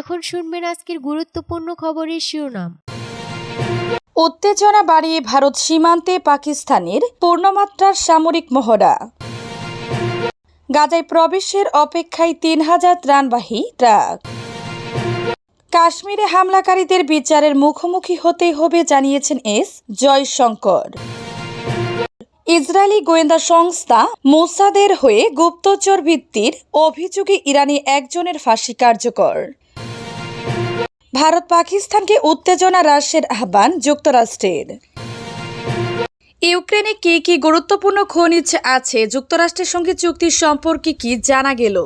এখন শুনবেন আজকের গুরুত্বপূর্ণ খবরের শিরোনাম। উত্তেজনা বাড়িয়ে ভারত সীমান্তে পাকিস্তানের পূর্ণমাত্রার সামরিক মহড়া। গাজায় প্রবেশের অপেক্ষায় তিন হাজার ত্রাণবাহী ট্রাক। কাশ্মীরে হামলাকারীদের বিচারের মুখোমুখি হতে হবে জানিয়েছেন এস জয়শঙ্কর। ইসরায়েলি গোয়েন্দা সংস্থা মোসাদের হয়ে গুপ্তচর ভিত্তির অভিযোগে ইরানি একজনের ফাঁসি কার্যকর। ভারত পাকিস্তানকে উত্তেজনা হ্রাসের আহ্বান যুক্তরাষ্ট্রের। ইউক্রেনে কি কি গুরুত্বপূর্ণ খনিজ আছে? যুক্তরাষ্ট্রের সঙ্গে চুক্তি সম্পর্কে কি জানা গেল?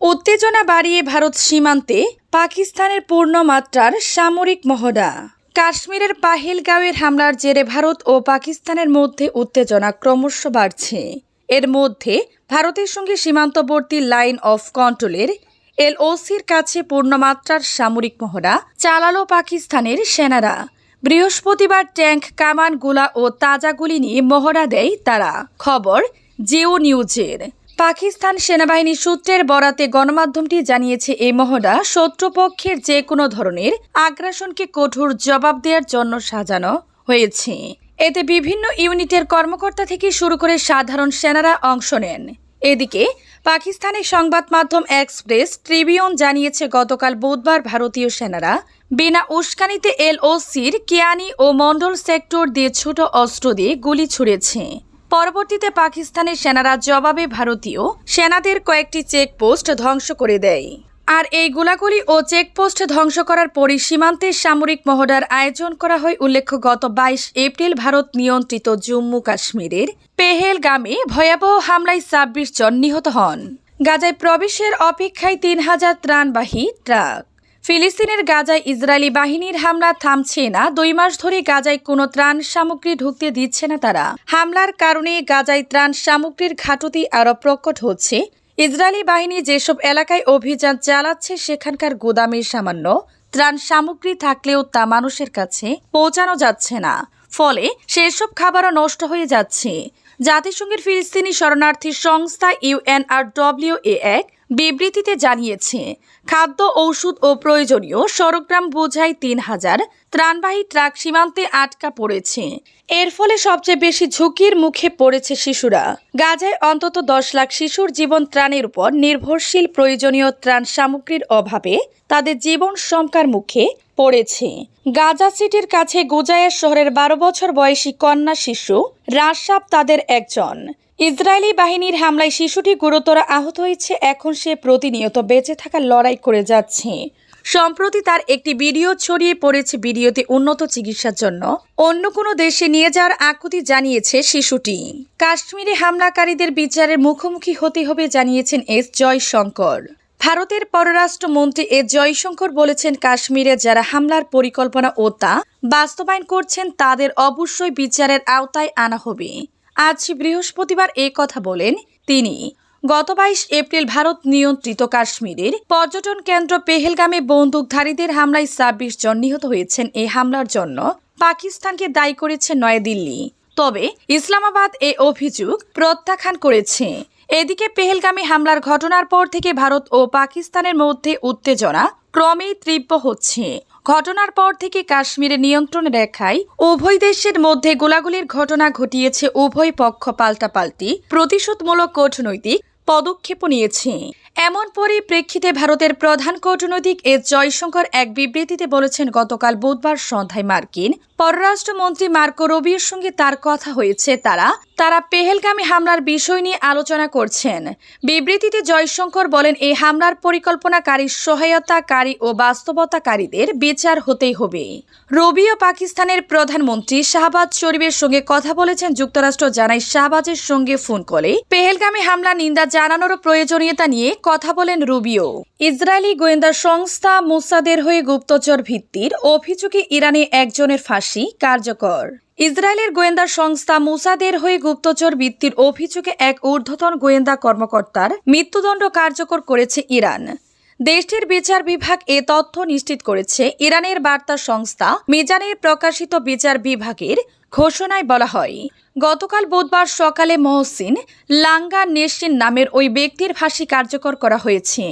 উত্তেজনা বাড়িয়ে ভারত সীমান্তে পাকিস্তানের পূর্ণমাত্রার সামরিক মহড়া। কাশ্মীরের পাহেলগাঁওয়ের হামলার জেরে ভারত ও পাকিস্তানের মধ্যে উত্তেজনা ক্রমশ বাড়ছে। এর মধ্যে ভারতের সঙ্গে সীমান্তবর্তী লাইন অফ কন্ট্রোলের এলওসির কাছে পূর্ণমাত্রার সামরিক মহড়া চালালো পাকিস্তানের সেনারা। বৃহস্পতিবার ট্যাঙ্ক, কামান, গোলা ও তাজা গুলি নিয়ে মহড়া দেয় তারা। খবর, জিও নিউজের। পাকিস্তান সেনাবাহিনী সূত্রের বরাতে গণমাধ্যমটি জানিয়েছে, এই মহড়া শত্রুপক্ষের যে কোনো ধরনের আগ্রাসনকে কঠোর জবাব দেওয়ার জন্য সাজানো হয়েছে। এতে বিভিন্ন ইউনিটের কর্মকর্তা থেকে শুরু করে সাধারণ সেনারা অংশ নেন। এদিকে, পাকিস্তানের সংবাদ মাধ্যম এক্সপ্রেস ট্রিবিউন জানিয়েছে, গতকাল বুধবার ভারতীয় সেনারা বিনা উস্কানিতে এলওসির কিয়ানি ও মন্ডল সেক্টর দিয়ে ছোট অস্ত্র দিয়ে গুলি ছুড়েছে। পরবর্তীতে পাকিস্তানের সেনারা জবাবে ভারতীয় সেনাদের কয়েকটি চেকপোস্ট ধ্বংস করে দেয়। আর এই গোলাগুলি ও চেকপোস্ট ধ্বংস করার পরই সীমান্তে সামরিক মহড়ার আয়োজন করা হয় উল্লেখ্য, গত বাইশ এপ্রিল ভারত নিয়ন্ত্রিত জম্মু কাশ্মীরের পেহেলগামে ভয়াবহ হামলায় ছাব্বিশ জন নিহত হন। গাজায় প্রবেশের অপেক্ষায় তিন হাজার ত্রাণবাহী ট্রাক। ফিলিস্তিনের গাজায় ইসরায়েলি বাহিনীর হামলা থামছে না, দুই মাস ধরে গাজায় কোনো ত্রাণ সামগ্রী ঢুকতে দিচ্ছে না তারা। হামলার কারণে গাজায় ত্রাণ সামগ্রীর ঘাটতি আরও প্রকট হচ্ছে। ইসরায়েলি বাহিনী যেসব এলাকায় অভিযান চালাচ্ছে, সেখানকার গুদামের সামান্য ত্রাণ সামগ্রী থাকলেও তা মানুষের কাছে পৌঁছানো যাচ্ছে না। ফলে সেসব খাবারও নষ্ট হয়ে যাচ্ছে। জাতিসংঘের ফিলিস্তিনি শরণার্থী সংস্থা ইউএনআরডব্লিউ এ এক বিবৃতিতে জানিয়েছে, খাদ্য, ঔষধ ও প্রয়োজনীয় সরগ্রাম বোঝাই তিন হাজার ত্রাণবাহী ট্রাক সীমান্তে আটকা পড়েছে। এর ফলে সবচেয়ে বেশি ঝুঁকির মুখে পড়েছে শিশুরা। গাজায় অন্তত দশ লাখ শিশুর জীবন ত্রাণের উপর নির্ভরশীল প্রয়োজনীয় ত্রাণ সামগ্রীর অভাবে তাদের জীবন শঙ্কার মুখে পড়েছে। গাজা সিটির কাছে গোজায়া শহরের বারো বছর বয়সী কন্যা শিশু রাশাব তাদের একজন। ইসরায়েলি বাহিনীর হামলায় শিশুটি গুরুতর আহত হয়েছে, এখন সে প্রতিনিয়ত বেঁচে থাকার লড়াই করে যাচ্ছে। সম্প্রতি তার একটি ভিডিও ছড়িয়ে পড়েছে ভিডিওতে উন্নত চিকিৎসার জন্য। অন্য কোনো দেশে নিয়ে যাওয়ার আকুতি জানিয়েছে শিশুটি। কাশ্মীরে হামলাকারীদের বিচারের মুখোমুখি হতে হবে জানিয়েছেন এস জয়শঙ্কর। ভারতের পররাষ্ট্রমন্ত্রী এ জয়শঙ্কর বলেছেন কাশ্মীরে যারা হামলার পরিকল্পনা ও তা বাস্তবায়ন করছেন, তাদের অবশ্যই বিচারের আওতায় আনা হবে। আজ বৃহস্পতিবার এ কথা বলেন তিনি। গত বাইশ এপ্রিল ভারত নিয়ন্ত্রিত কাশ্মীরের পর্যটন কেন্দ্র পেহেলগামে বন্দুকধারীদের হামলায় ছাব্বিশ জন নিহত হয়েছেন। এই হামলার জন্য পাকিস্তানকে দায়ী করেছে নয়াদিল্লি। তবে ইসলামাবাদ এ অভিযোগ প্রত্যাখ্যান করেছে। এদিকে পেহেলগামী হামলার ঘটনার পর থেকে ভারত ও পাকিস্তানের মধ্যে উত্তেজনা ক্রমেই তীব্র হচ্ছে। ঘটনার পর থেকে কাশ্মীরের নিয়ন্ত্রণ রেখায় উভয় দেশের মধ্যে গোলাগুলির ঘটনা ঘটিয়েছে। উভয় পক্ষ পাল্টাপাল্টি, প্রতিশোধমূলক কূটনৈতিক পদক্ষেপও নিয়েছে। এমন পরিপ্রেক্ষিতে ভারতের প্রধান কূটনৈতিক এস জয়শঙ্কর এক বিবৃতিতে বলেছেন, গতকাল বুধবার সন্ধ্যায় মার্কিন পররাষ্ট্রমন্ত্রী মার্কো রবির সঙ্গে তার কথা হয়েছে। তারা তারা পেহেলগামী হামলার বিষয় নিয়ে আলোচনা করছেন। বিবৃতিতে জয়শঙ্কর বলেন এই হামলার পরিকল্পনাকারী সহায়তাকারী ও বাস্তবতাকারীদের বিচার হতেই হবে। রবিও পাকিস্তানের প্রধানমন্ত্রী শাহবাজ শরীফের সঙ্গে কথা বলেছেন যুক্তরাষ্ট্র, জানায় শাহবাজের সঙ্গে ফোন কলে পেহেলগামী হামলা নিন্দা জানানোর প্রয়োজনীয়তা নিয়ে কথা বলেন রুবিও। ইসরায়েলি গোয়েন্দা সংস্থা মুসাদের হয়ে গুপ্তচর ভিত্তির অভিযোগে ইরানে একজনের ফাঁসি কার্যকর। ইসরায়েলের গোয়েন্দা সংস্থা মুসাদের হয়ে গুপ্তচর ভিত্তির অভিযোগে এক ঊর্ধ্বতন গোয়েন্দা কর্মকর্তার মৃত্যুদণ্ড কার্যকর করেছে ইরান। দেশটির বিচার বিভাগ এ তথ্য নিশ্চিত করেছে। ইরানের বার্তা সংস্থা মিজানের প্রকাশিত বিচার বিভাগের ঘোষণায় বলা হয়, গতকাল বুধবার সকালে মহসিন লাঙ্গা নেসিন নামের ওই ব্যক্তির ফাঁসি কার্যকর করা হয়েছে।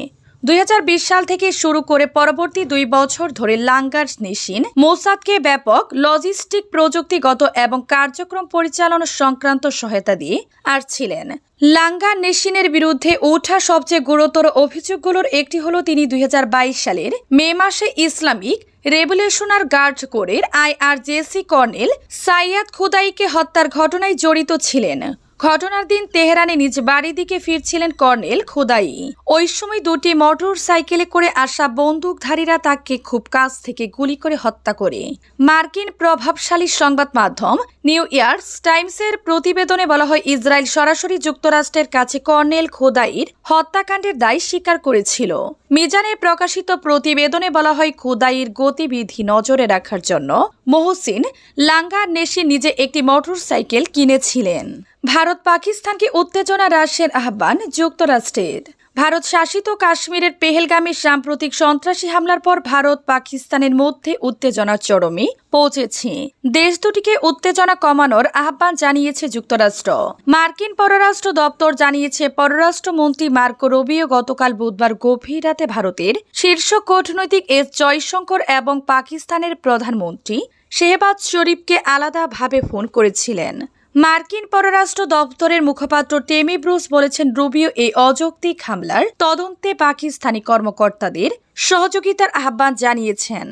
দুই হাজার বিশ সাল থেকে শুরু করে পরবর্তী দুই বছর ধরে লাঙ্গার নিশিন, মোসাদকে ব্যাপক লজিস্টিক প্রযুক্তিগত এবং কার্যক্রম পরিচালনা সংক্রান্ত সহায়তা দিয়ে আসছিলেন লাঙ্গার নেশিনের বিরুদ্ধে ওঠা সবচেয়ে গুরুতর অভিযোগগুলোর একটি হলো তিনি দুই হাজার বাইশ সালের মে মাসে ইসলামিক রেভলিউশনার গার্ড কোরের আইআরজেসি কর্নেল সাইয়াদ খুদাইকে হত্যার ঘটনায় জড়িত ছিলেন। ঘটনার দিন তেহরানে নিজ বাড়ি দিকে ফিরছিলেন কর্নেল খোদাই। ওই সময় দুটি মোটর সাইকেলে করে আসা বন্দুকধারীরা তাকে খুব কাছ থেকে গুলি করে হত্যা করে। মার্কিন প্রভাবশালী সংবাদ মাধ্যম নিউ ইয়ার্স টাইমসের প্রতিবেদনে বলা হয়, ইসরায়েল সরাসরি যুক্তরাষ্ট্রের কাছে কর্নেল খোদাইর হত্যাকাণ্ডের দায় স্বীকার করেছিল। মিজানে প্রকাশিত প্রতিবেদনে বলা হয় খোদাইয়ের গতিবিধি নজরে রাখার জন্য মহসিন লাঙ্গার নেশি নিজে একটি মোটরসাইকেল কিনেছিলেন। ভারত পাকিস্তানকে উত্তেজনা হ্রাসের আহ্বান যুক্তরাষ্ট্রের। ভারত শাসিত কাশ্মীরের পেহেলগামী সাম্প্রতিক সন্ত্রাসী হামলার পর ভারত পাকিস্তানের মধ্যে উত্তেজনা চরমে পৌঁছেছে। দেশ দুটিকে উত্তেজনা কমানোর আহ্বান জানিয়েছে যুক্তরাষ্ট্র। মার্কিন পররাষ্ট্র দপ্তর জানিয়েছে, পররাষ্ট্রমন্ত্রী মার্কো রবিও গতকাল বুধবার গভীর রাতে ভারতের শীর্ষ কূটনৈতিক এস জয়শঙ্কর এবং পাকিস্তানের প্রধানমন্ত্রী শেহবাজ শরীফকে আলাদাভাবে ফোন করেছিলেন। মার্কিন পররাষ্ট্র দপ্তরের মুখপাত্র টেমি ব্রুস বলেছেন রুবিও এই অযৌক্তিক হামলার তদন্তে পাকিস্তানি কর্মকর্তাদের সহযোগিতার আহ্বান জানিয়েছেন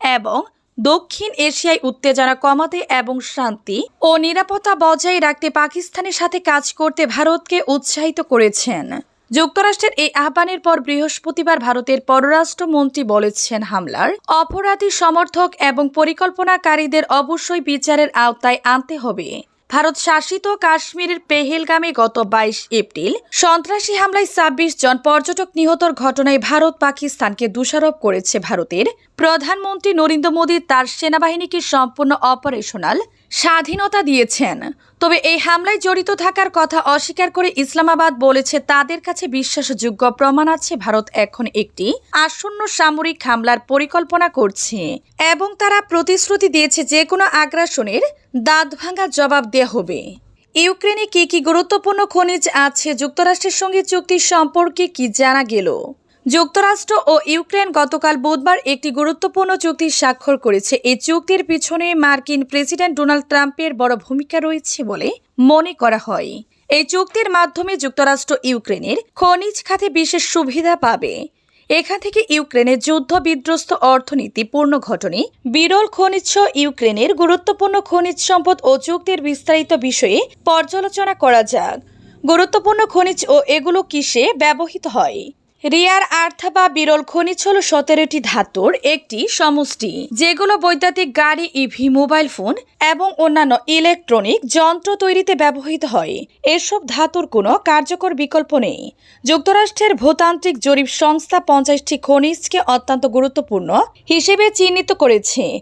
এবং দক্ষিণ এশিয়ায় উত্তেজনা কমাতে এবং শান্তি ও নিরাপত্তা বজায় রাখতে পাকিস্তানের সাথে কাজ করতে ভারতকে উৎসাহিত করেছেন। যুক্তরাষ্ট্রের এই আহ্বানের পর বৃহস্পতিবার ভারতের পররাষ্ট্রমন্ত্রী বলেছেন হামলার অপরাধী সমর্থক এবং পরিকল্পনাকারীদের অবশ্যই বিচারের আওতায় আনতে হবে। ভারত শাসিত কাশ্মীরের পেহেলগামে গত বাইশ এপ্রিল সন্ত্রাসী হামলায় ছাব্বিশ জন পর্যটক নিহতর ঘটনায় ভারত পাকিস্তানকে দোষারোপ করেছে ভারতের। প্রধানমন্ত্রী নরেন্দ্র মোদী তার সেনাবাহিনীকে সম্পূর্ণ অপারেশনাল স্বাধীনতা দিয়েছেন। তবে এই হামলায় জড়িত থাকার কথা অস্বীকার করে ইসলামাবাদ বলেছে, তাদের কাছে বিশ্বাসযোগ্য প্রমাণ আছে। ভারত এখন একটি আসন্ন সামরিক হামলার পরিকল্পনা করছে এবং তারা প্রতিশ্রুতি দিয়েছে যে কোনো আগ্রাসনের দাঁত ভাঙা জবাব দেওয়া হবে। ইউক্রেনে কি কি গুরুত্বপূর্ণ খনিজ আছে? যুক্তরাষ্ট্রের সঙ্গে চুক্তি সম্পর্কে কি জানা গেল? যুক্তরাষ্ট্র ও ইউক্রেন গতকাল বুধবার একটি গুরুত্বপূর্ণ চুক্তি স্বাক্ষর করেছে। এই চুক্তির পিছনে মার্কিন প্রেসিডেন্ট ডোনাল্ড ট্রাম্পের বড় ভূমিকা রয়েছে বলে মনে করা হয়। এই চুক্তির মাধ্যমে যুক্তরাষ্ট্র ইউক্রেনের খনিজ খাতে বিশেষ সুবিধা পাবে। এখান থেকে ইউক্রেনের যুদ্ধ বিধ্বস্ত অর্থনীতি পূর্ণ ঘটনে বিরল খনিজ ইউক্রেনের গুরুত্বপূর্ণ খনিজ সম্পদ ও চুক্তির বিস্তারিত বিষয়ে পর্যালোচনা করা যাক। গুরুত্বপূর্ণ খনিজ ও এগুলো কিসে ব্যবহৃত হয়? রিয়ার আর্থ বা বিরল খনিজ হল সতেরোটি ধাতুর একটি সমষ্টি, যেগুলো বৈদ্যুতিক গাড়ি ইভি মোবাইল ফোন এবং অন্যান্য ইলেকট্রনিক যন্ত্র তৈরিতে ব্যবহৃত হয়। এসব ধাতুর কোনো কার্যকর বিকল্প নেই। যুক্তরাষ্ট্রের ভূতান্ত্রিক জরিপ সংস্থা পঞ্চাশটি খনিজকে অত্যন্ত গুরুত্বপূর্ণ হিসেবে চিহ্নিত করেছে।